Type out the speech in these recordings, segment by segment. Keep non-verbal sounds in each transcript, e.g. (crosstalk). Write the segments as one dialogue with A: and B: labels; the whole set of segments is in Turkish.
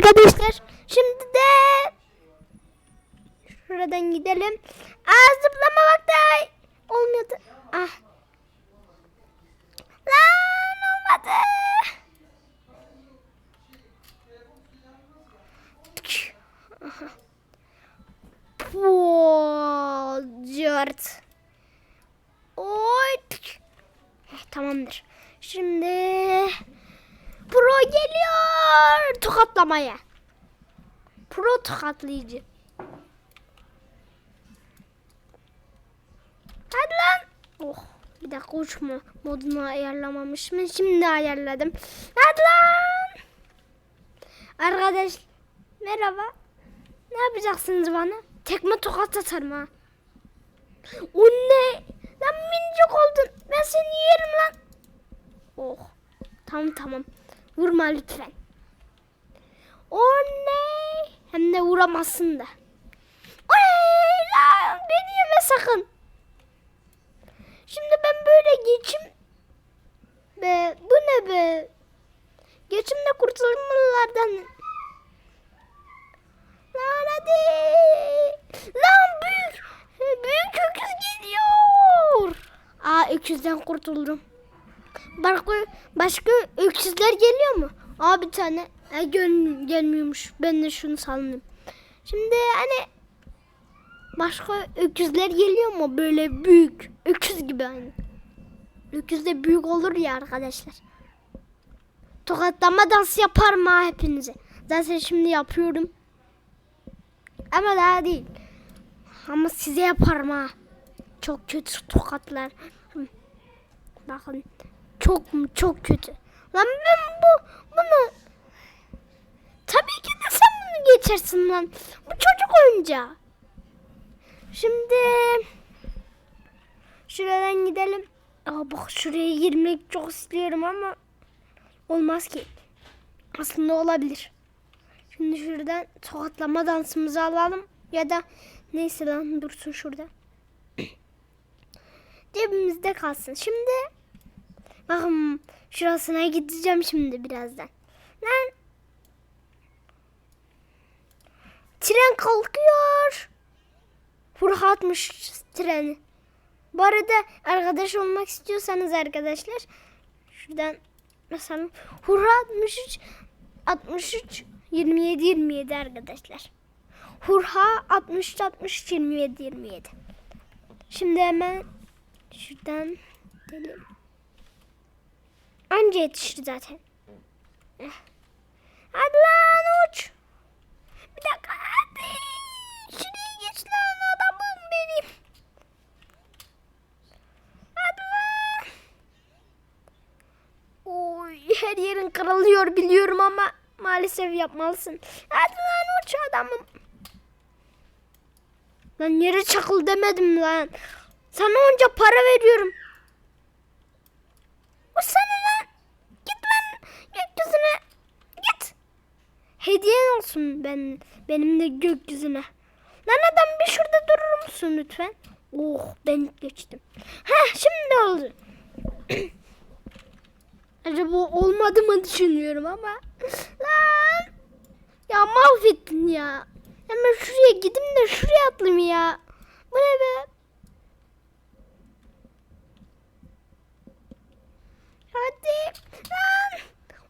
A: arkadaşlar. Şimdi de şuradan gidelim. Aa zıplama vakti. Olmadı. Ah. Lan olmadı. Cırt. Oy. Tamamdır. Şimdi Pro geliyor tokatlamaya. Pro tokatlayıcı. Hadi lan. Oh. Bir dakika uçma modunu ayarlamamışım. Şimdi ayarladım. Hadi lan. Arkadaş merhaba. Ne yapacaksınız bana? Tekme tokat atarım ha. O ne? Lan minicik oldun. Ben seni yerim lan. Oh. Tamam tamam. Vurma lütfen. O ne? Hem de vuramazsın da. Oley lan beni yeme sakın. Şimdi ben böyle geçim. Be bu ne be? Geçimde kurtulmalardan. Lan hadi. Lan büyük. Büyük öküz geliyor. Aa öküzden kurtuldum. Başka, başka öküzler geliyor mu? Aa bir tane. E, gel, gelmiyormuş. Ben de şunu sandım. Şimdi hani başka öküzler geliyor mu? Böyle büyük. Öküz gibi hani. Öküz de büyük olur ya arkadaşlar. Tokatlama dansı yaparım ha hepinize. Zaten şimdi yapıyorum. Ama daha değil. Ama size yaparım ha. Çok kötü tokatlar. Bakın. Çok çok kötü. Lan ben bu bunu Tabii ki de sen bunu geçersin lan. Bu çocuk oyuncağı. Şimdi şuradan gidelim. Aa bak şuraya girmek çok istiyorum ama olmaz ki. Aslında olabilir. Şimdi şuradan tokatlama dansımızı alalım. Ya da neyse lan dursun şurada. (clears throat) Cebimizde kalsın. Şimdi bakın şurasına gideceğim şimdi birazdan. Lan Tren kalkıyor. Fırhatmış treni. Bu arada arkadaş olmak istiyorsanız arkadaşlar şuradan mesela Hurra 63 63 27 27 arkadaşlar. Hurha 63 63 27 27. Şimdi hemen şuradan gidelim. Anca yetişir zaten. Eh. Hadi lan uç. Bir dakika hadi. Şuraya geç lan adamım benim. Hadi lan. Oy her yerin kırılıyor biliyorum ama maalesef yapmalısın. Hadi lan uç adamım. Lan yere çakıl demedim lan. Sana onca para veriyorum. O sana lan. Git lan gökyüzüne. Git. Hediyen olsun ben benim de gökyüzüne. Lan adam bir şurada durur musun lütfen? Oh ben geçtim. Heh şimdi oldu. (clears throat) Acaba olmadı mı düşünüyorum ama. (clears throat) Lan. Ya mahvettin ya. Hemen şuraya gideyim de şuraya atlayayım ya. Bu ne be? Hadi. Lan.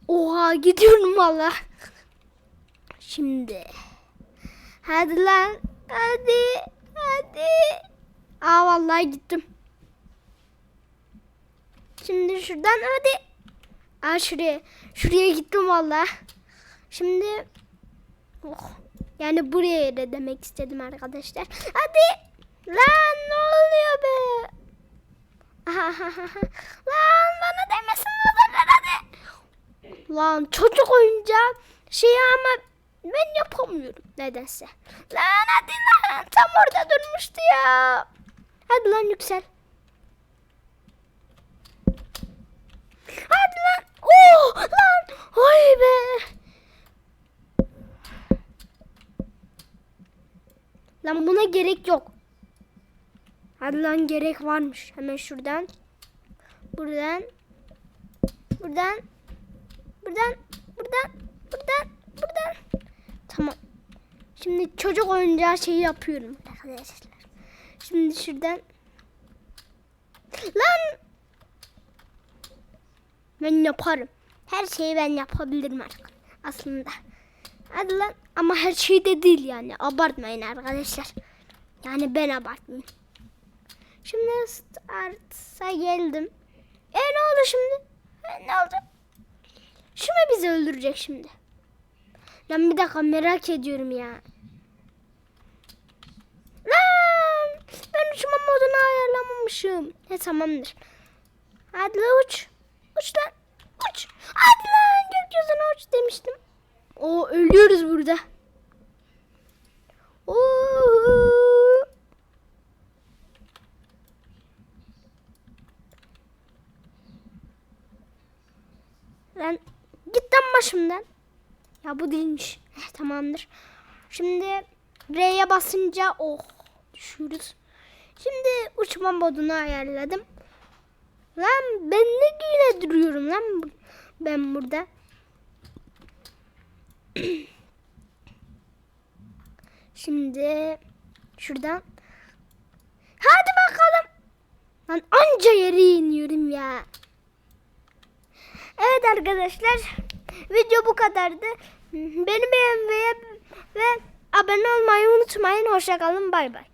A: Oha gidiyorum valla. Şimdi. Hadi lan. Hadi. Hadi. Aa vallahi gittim. Şimdi şuradan hadi. Aa şuraya. Şuraya gittim vallahi. Şimdi oh. Yani buraya da demek istedim arkadaşlar. Hadi. Lan ne oluyor be? lan bana demesin lan hadi. Lan çocuk oyuncağı şey ama ben yapamıyorum nedense. Lan hadi lan tam orada durmuştu ya. Hadi lan yüksel. Hadi lan. Oh lan. Ay be. Lan buna gerek yok. Hadi lan gerek varmış. Hemen şuradan. Buradan. Buradan. Buradan. Buradan. Buradan. Buradan. Tamam. Şimdi çocuk oyuncağı şeyi yapıyorum arkadaşlar. Şimdi şuradan. Lan! Ben yaparım. Her şeyi ben yapabilirim artık. Aslında. Hadi lan. Ama her şey de değil yani. Abartmayın arkadaşlar. Yani ben abartmayayım. Şimdi start'a geldim. E ne oldu şimdi? E, ne oldu? Şu mu bizi öldürecek şimdi? Lan bir dakika merak ediyorum ya. Lan ben uçma modunu ayarlamamışım. He tamamdır. Hadi lan uç. Uç lan. Uç. Hadi lan gökyüzüne uç demiştim. O ölüyoruz burada. Oo. Lan git lan başımdan. Ya bu değilmiş. Heh, tamamdır. Şimdi R'ye basınca oh düşüyoruz. Şimdi uçma modunu ayarladım. Lan ben ne güyle duruyorum lan ben burada. (clears throat) Şimdi şuradan. Hadi bakalım. Lan anca yere iniyorum ya. Evet arkadaşlar. Video bu kadardı. Beni beğenmeyi ve abone olmayı unutmayın. Hoşçakalın. Bay bay.